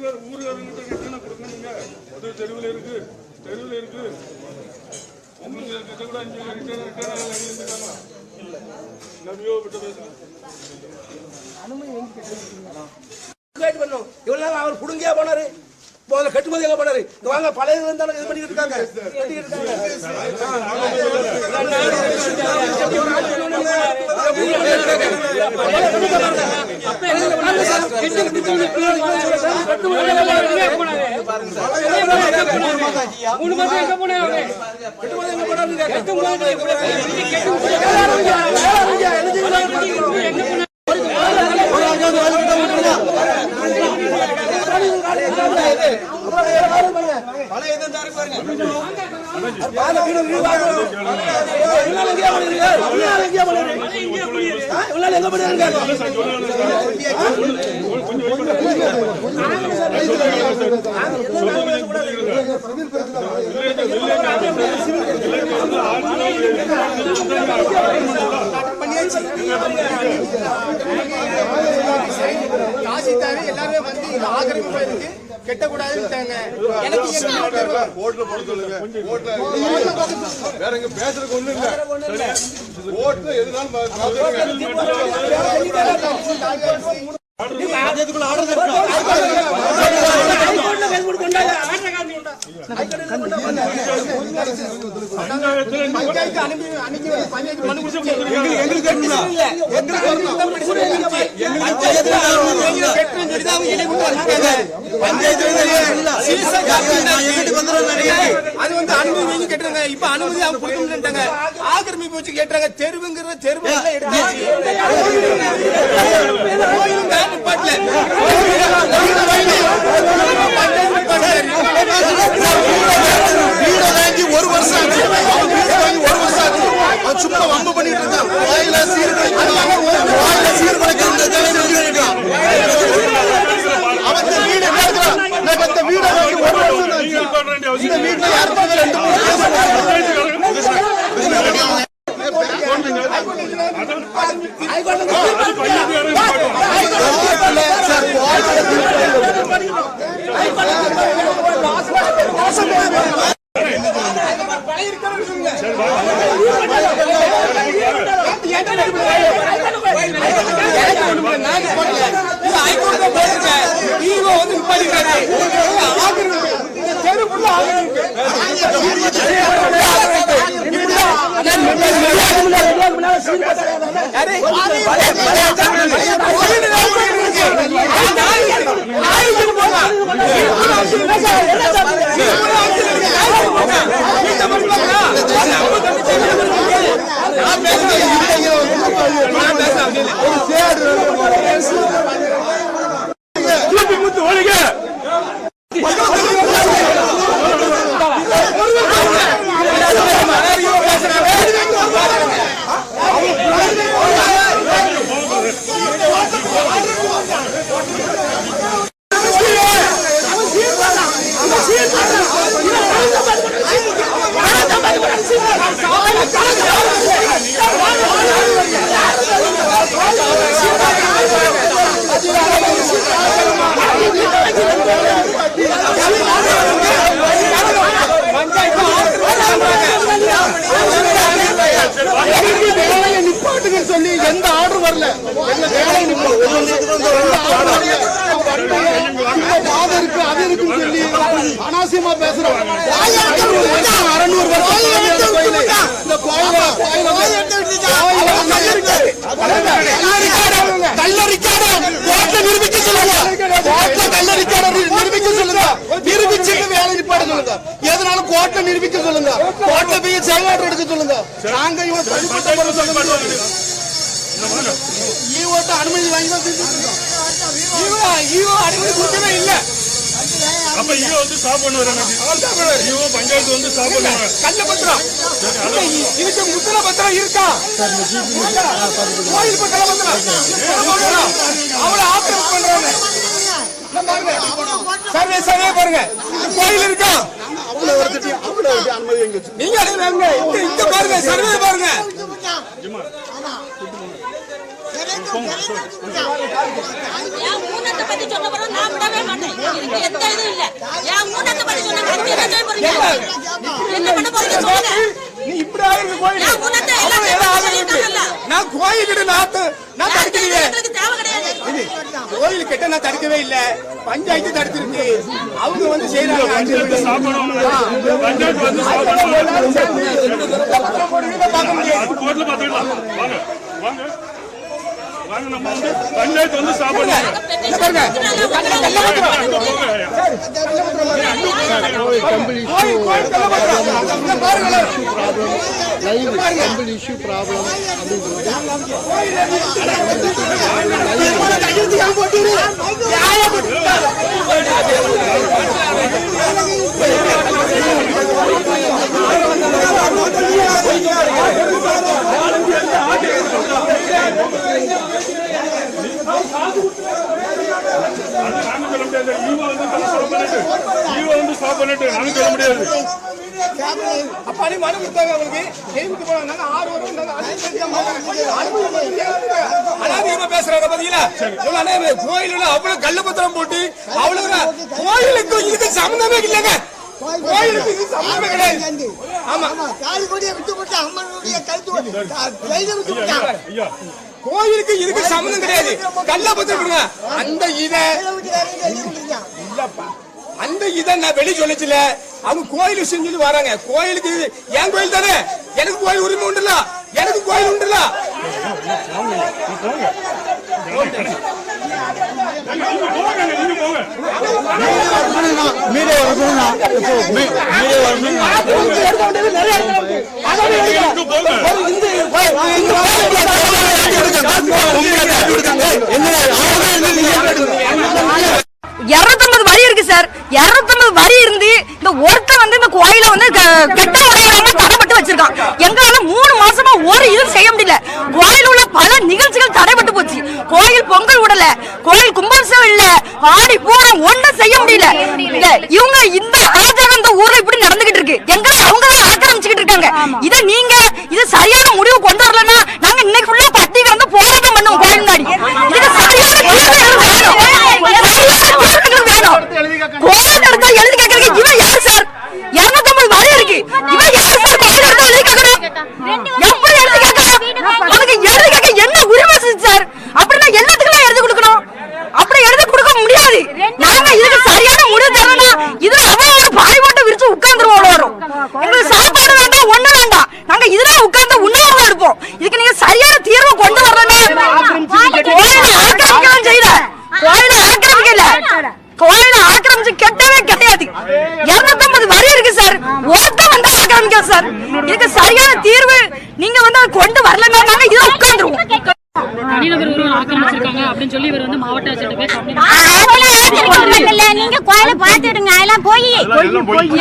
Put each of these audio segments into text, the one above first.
ஊருகார ஊருகாரங்கிட்ட அது தெருவில் இருக்கு. தெருவில் இருக்கு. உங்களுக்கு கிட்ட கூட அஞ்சு ரிட்டர்ன் ரிட்டர்ன் எழுதிருக்காங்க நவியோ விட்டு பேசுங்க கேட்டு பண்ணோம். இவ்வளவு நேரம் அவர் புடுங்கியா போனாரு? முதல்ல கட்டுமதி எங்க போனாரு? இங்க வாங்க பழைய இருந்தாலும் இது பண்ணிட்டு இருக்காங்க. கட்டிக்கிட்டு இருக்காங்க. மூணு மாசம் எங்க போனாங்க கட்டுமதி எங்க போனாரு? பண்ணியாச்சு எல்லாருமே வந்து இது ஆக்கிரமிப்பா இருக்கு கெட்டக்கூடாதுன்னு எனக்கு ஓட்டுல போட சொல்லுங்க. ஓட்டுல வேற எங்க பேசுறதுக்கு ஒண்ணு இல்ல. ஓட்டுல எதுனாலும் பா- பாத்துக்கங்க. அது வந்து அனுமதி வாங்கி இப்ப அனுமதி அவங்க கொடுக்கணும்ட்டாங்க ஆக்கிரமிப்பு வச்சு கேட்டாங்க தெருவுங்கிற தெருவு எல்லாம் எடுத்தாச்சு கோயிலும் தான் நிப்பாட்டல. பஞ்சாயத்து நிப்பாட்டல. வீட வாங்கி ஒரு வருஷம் ஆச்சு அவன் வீட வாங்கி ஒரு வருஷம் ஆச்சு அவன் சும்மா வம்பு பண்ணிட்டு இருக்கான் வாயில சீர்குலைக்கிறான் வாயில சீர்குலைக்கிறான் இந்த தலைவர் இருக்கான் அவன் இந்த வீடு என்ன இருக்கிறான் நான் இந்த வீட வாங்கி ஒரு வருஷம் இந்த வீட்டுல யாருக்குமே ரெண்டு மூணு கேஸ் நிப்பாட்டுன்னு பேசுறோம். அறநூறு நிரூபிக்க சொல்லுங்க. நிரூபிக்க வேலை நிப்பாட சொல்லுங்க. எதனாலும் கோட்டை நிரூபிக்க சொல்லுங்க. கோட்டை போய் செயலாற்ற எடுக்க சொல்லுங்க. நாங்க இவன் தனிப்பட்ட முறை சொல்ல முடியாது ஈவோட்ட அனுமதி வாங்கி தான். ஈவோ ஈவோ அனுமதி கொடுக்கவே இல்லை. அப்ப இவ வந்து ஸ்டாப் பண்ணுவாரு இவ பஞ்சாயத்து வந்து ஸ்டாப் பண்ணுவாங்க கள்ள பத்திரம். இது- இதுக்கு முத்திர பத்திரம் இருக்கா? கோயில் கள்ள பத்திரம். அவளை ஆக்கிரமிப்பு பண்றாங்க சர்வே சர்வே பாருங்க. இந்த கோயில் இருக்கா? நீங்க இங்க பாருங்க. சர்வே பாருங்க. என் ஊனத்தை பத்தி சொன்ன பிறகு நான் விடவே மாட்டேன். இதுக்கு எந்த இதுவும் இல்ல. என் ஊனத்தை பத்தி சொன்னா கத்தி என்ன செய்ய போறீங்க? என்ன பண்ண போறீங்க? சொல்லுங்க. நீ இப்படி ஆயிருக்கு கோயில். நான் எல்லாம் சொல்லிட்டேன்ல. நான் கோயில் கிட்ட நான் தடுக்கலையே. எங்களுக்கு தேவை கிடையாது. கோயில் கிட்ட நான் தடுக்கவே இல்ல. பஞ்சாயத்து தடுத்திருக்கு. அவங்க வந்து செய்யறாங்க பார்க்க முடியாது. வாங்க நம்ம வந்து பஞ்சாயத்து வந்து பத்திரம் கோயில் கோயில் கள்ள பத்திரம் இங்க பாருங்க டெம்பிள் இஷ்யூ ப்ராப்ளம் அது நாங்க சொல்ல முடியாது இவ வந்து ஸ்டாப் பண்ணிட்டு இவ வந்து ஸ்டாப் பண்ணிட்டு நாங்க நீ மனு கொடுத்தாங்க அவங்களுக்கு ஜெயிலுக்கு போனாங்க ஆறு அனாதிகமா பேசுறாங்க பாத்தீங்களா இவ்வளவு அவ்வளவு கள்ள பத்திரம் போட்டு அவ்வளவு கோயிலுக்கு இதுக்கு சம்மந்தமே இல்லைங்க கோயிலுக்கு இது ஆமா விட்டு கோயிலுக்கு இதுக்கு சம்மந்தம் கிடையாது கல்ல பத்திரம் அந்த இதை அந்த இதை நான் வெளி சொல்லச்சுல அவங்க கோயில் செஞ்சு வராங்க. கோயிலுக்கு என் கோயில் தானே? எனக்கு கோயில் உரிமை உண்டுல? எனக்கு கோயில் உண்டுல? நீங்க இருக்கு சார். இருநூத்தம்பது வரி இருந்து இந்த ஒருத்தன் வந்து இந்த கோயில வந்து கட்ட உடையாம தடைப்பட்டு வச்சிருக்கான். எங்களால மூணு மாசமா ஒரு இது செய்ய முடியல. கோயில் உள்ள பல நிகழ்ச்சிகள் தடைப்பட்டு போச்சு. கோயில் பொங்கல் விடல. கோயில் கும்பாபிஷேகம் இல்ல. ஆடி பூரம் ஒண்ணும் செய்ய முடியல. இல்ல, இவங்க இந்த அராஜகம் இந்த ஊர்ல இப்படி நடந்துகிட்டு இருக்கு. எங்களை அவங்க தான் ஆக்கிரமிச்சுக்கிட்டு இருக்காங்க. இத நீங்க இது சரியான முடிவு கொண்டு வரலன்னா நாங்க இன்னைக்கு ஃபுல்லா பட்டி கிடந்து போராட்டம் பண்ணுவோம் கோயில் முன்னாடி இதுக்கு சரியான தீர்வு வேணும். சரியான தீர்வு வேணும் கோயில் எடுத்தா எழுதி கேட்கறதுக்கு இவன் யார் சார் இருநூத்தம்பது வரி இருக்கு இவன் யார் சார் கோயில் எடுத்தா எழுதி கேட்கணும் எப்படி எழுதி கேட்கணும் அதுக்கு எழுதி கேட்க என்ன உரிமை இருக்கு சார் அப்படின்னா எல்லாத்துக்கும் எழுதி கொடுக்கணும் அப்படி எழுதி கொடுக்க முடியாது நாங்க இதுக்கு சரியான முடிவு தரணும் இதுல அவன் ஒரு பாய் போட்டு விரிச்சு உட்கார்ந்துருவோம் வரும் எங்களுக்கு சாப்பாடு வேண்டாம் ஒண்ணு வேண்டாம் நாங்க இதுல உட்கார்ந்து உண்ணாவிரதம் எடுப்போம் இதுக்கு நீங்க சரியான தீர்வு கொண்டு வரணும் கோயில ஆக்கிரமிக்கலாம் செய்யல கோயில ஆக்கிரமிக்கல கோயில ஆக்கிரமிச்சு கெட்டவே கிடையாது இருநூத்தம்பது வரி இருக்கு சார் ஒருத்த வந்து ஆக்கிரமிக்க சார் இதுக்கு சரியான தீர்வு நீங்க வந்து அதை கொண்டு வரலன்னா நாங்க இதுல உட்கார்ந்துருவோம் தனிநபர் ஒருவர் ஆக்கிரமிச்சிருக்காங்க அப்படின்னு சொல்லி இவர் வந்து மாவட்ட ஆட்சியர்கிட்ட போய் கம்ப்ளைண்ட் அதெல்லாம் ஆச்சரியம் பண்ணல. நீங்க கோயிலை பார்த்துடுங்க அதெல்லாம் போய்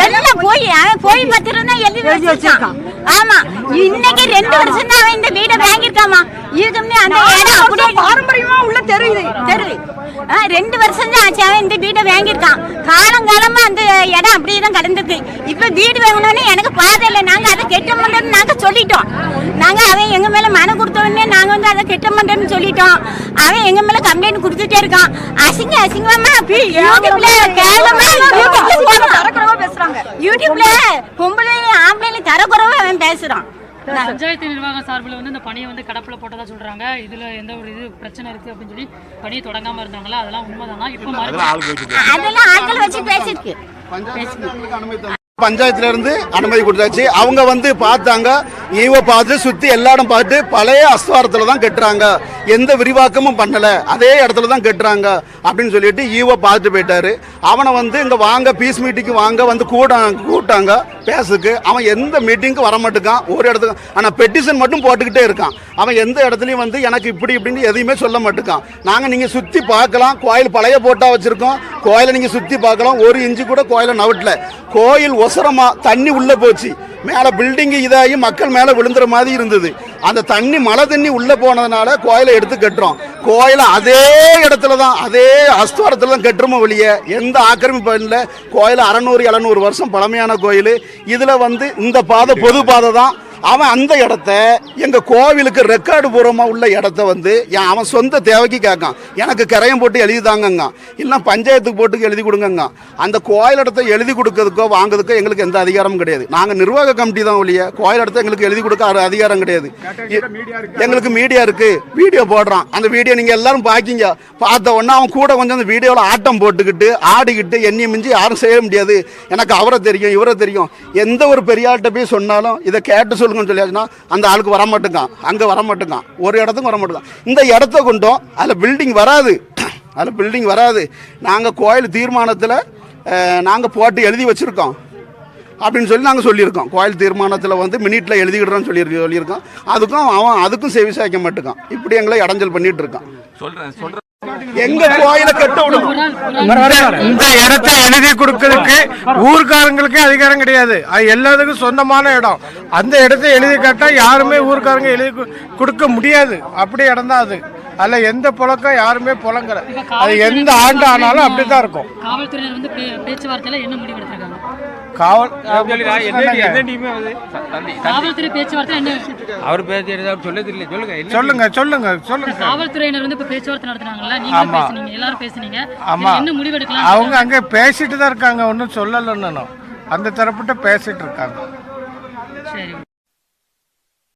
எல்லாம் போய். அவன் போய் பத்திரம் தான் எழுதி வச்சிருக்கான்? ஆமா. இன்னைக்கு ரெண்டு வருஷம் தான் அவன் இந்த வீடை வாங்கியிருக்காமா? முன்னே அந்த இடம் அப்படியே பாரம்பரியமா உள்ள தெரு இது தெரு ரெண்டு வருஷம் தான் ஆச்சு அவன் இந்த வீடை வாங்கியிருக்கான் காலங்காலமா அந்த இடம் அப்படியே தான் கிடந்திருக்கு இப்ப வீடு வாங்கணும்னு எனக்கு பாதை இல்லை நாங்க அதை கெட்ட மாட்டோம்னு நாங்க சொல்லிட்டோம் நாங்க அவன் எங்க மேல மனு கொடுத்த உடனே நாங்க வந்து அதை கெட்ட மாட்டோம்னு சொல்லிட்டோம் அவன் எங்க மேல கம்ப்ளைண்ட் கொடுத்துட்டே இருக்கான் அசிங்க அசிங்கமா யூடியூப்ல கேவலமா யூடியூப்ல பேசுறாங்க யூடியூப்ல பொம்பளையும் ஆம்பளையும் தரக்குறவா அவன் பேசுறான் பஞ்சாயத்து நிர்வாகம் சார்பில் வந்து இந்த பணியை வந்து கடப்புல போட்டதா சொல்றாங்க. இதுல எந்த ஒரு இது பிரச்சனை இருக்கு அப்படின்னு சொல்லி பணியை தொடங்காம இருந்தாங்களா? அதெல்லாம் உண்மைதானா? இப்போ அதெல்லாம் ஆட்கள் வச்சு பேசிருக்கு பஞ்சாயத்துல இருந்து அனுமதி கொடுத்தாச்சு. அவங்க வந்து பார்த்தாங்க. ஈவ பார்த்து சுத்தி எல்லா இடம் பார்த்து பழைய அஸ்வாரத்துல தான் கட்டுறாங்க. எந்த விரிவாக்கமும் பண்ணல. அதே இடத்துல தான் கட்டுறாங்க அப்படின்னு சொல்லிட்டு ஈவோ பார்த்துட்டு போயிட்டாரு. அவனை வந்து இங்க வாங்க பீஸ் மீட்டிங்க்கு வாங்க வந்து கூட கூட்டாங்க பேசுக்கு அவன் எந்த மீட்டிங்க்கு வர மாட்டேங்கான் ஒரு இடத்துக்கு ஆனா பெட்டிஷன் மட்டும் போட்டுக்கிட்டே இருக்கான். அவன் எந்த இடத்துலயும் வந்து எனக்கு இப்படி இப்படின்னு எதையுமே சொல்ல மாட்டேங்கான். நாங்க நீங்க சுத்தி பார்க்கலாம். கோயில் பழைய போட்டா வச்சிருக்கோம். கோயிலை நீங்க சுத்தி பார்க்கலாம். ஒரு இன்ச்சு கூட கோயிலை நவட்டல. கோயில் அவசரமாக தண்ணி உள்ளே போச்சு. மேலே பில்டிங்கு இதாகி மக்கள் மேலே விழுந்துற மாதிரி இருந்தது. அந்த தண்ணி மழை தண்ணி உள்ளே போனதுனால கோயிலை எடுத்து கட்டுறோம். கோயிலை அதே இடத்துல தான் அதே அஸ்துவாரத்தில் தான் கட்டுறோமோ வெளியே எந்த ஆக்கிரமிப்பு இல்லை. கோயில் அறநூறு எழுநூறு வருஷம் பழமையான கோயில். இதில் வந்து இந்த பாதை பொது பாதை தான். அவன் அந்த இடத்த எங்க கோவிலுக்கு ரெக்கார்டு பூர்வமா உள்ள இடத்த வந்து என் அவன் சொந்த தேவைக்கு கேட்கான். எனக்கு கரையம் போட்டு எழுதி தாங்கங்க. இல்லை பஞ்சாயத்துக்கு போட்டு எழுதி கொடுங்கங்க. அந்த கோயில் இடத்த எழுதி கொடுக்கறதுக்கோ வாங்குறதுக்கோ எங்களுக்கு எந்த அதிகாரமும் கிடையாது. நாங்க நிர்வாக கமிட்டி தான் ஒழிய கோயில் இடத்த எங்களுக்கு எழுதி கொடுக்க அதிகாரம் கிடையாது. எங்களுக்கு மீடியா இருக்கு. வீடியோ போடுறான். அந்த வீடியோ நீங்க எல்லாரும் பாக்கிங்க. பார்த்த உடனே அவன் கூட கொஞ்சம் அந்த வீடியோவில் ஆட்டம் போட்டுக்கிட்டு ஆடிக்கிட்டு என்னைய மிஞ்சி யாரும் செய்ய முடியாது. எனக்கு அவரை தெரியும் இவரை தெரியும். எந்த ஒரு பெரிய ஆள்கிட்ட போய் சொன்னாலும் இதை கேட்டு சொல்லுங்கன்னு சொல்லியாச்சுன்னா அந்த ஆளுக்கு வரமாட்டேங்கான். அங்கே வரமாட்டேங்கான். ஒரு இடத்துக்கும் வர இந்த இடத்த கொண்டோம் அதில் பில்டிங் வராது. அதில் பில்டிங் வராது. நாங்கள் கோயில் தீர்மானத்தில் நாங்கள் போட்டு எழுதி வச்சுருக்கோம். அப்படின்னு சொல்லி நாங்கள் சொல்லியிருக்கோம். கோயில் தீர்மானத்தில் வந்து மினிட்ல எழுதிக்கிடுறோம்னு சொல்லி சொல்லியிருக்கோம். அதுக்கும் அவன் அதுக்கும் செவி சாய்க்க மாட்டேங்கான். இப்படி எங்களை இடைஞ்சல் பண்ணிட்டு இருக்கான். எங்க கோயிலை கட்ட விடணும் இந்த இடத்தை எழுதி கொடுக்கறதுக்கு ஊர்க்காரங்களுக்கு அதிகாரம் கிடையாது. அது எல்லாத்துக்கும் சொந்தமான இடம். அந்த இடத்தை எழுதி கேட்டா யாருமே ஊர்க்காரங்க எழுதி கொடுக்க முடியாது. அப்படி இடம் தான் அது. அதுல எந்த புழக்கம் யாருமே புழங்கல. அது எந்த ஆண்டு ஆனாலும் அப்படிதான் இருக்கும். அவர் பேசி அவர் சொல்லது இல்லை சொல்லுங்க சொல்லுங்க சொல்லுங்க சொல்லுங்க. காவல்துறையினர் வந்து இப்ப பேச்சுவார்த்தை நடத்துனாங்கல்ல நீங்க பேசுனீங்க எல்லாரும் பேசுனீங்க. ஆமா. என்ன அவங்க அங்க பேசிட்டு தான் இருக்காங்க ஒன்றும் சொல்லலைன்னு அந்த தரப்புட்ட பேசிட்டு இருக்காங்க. சரி.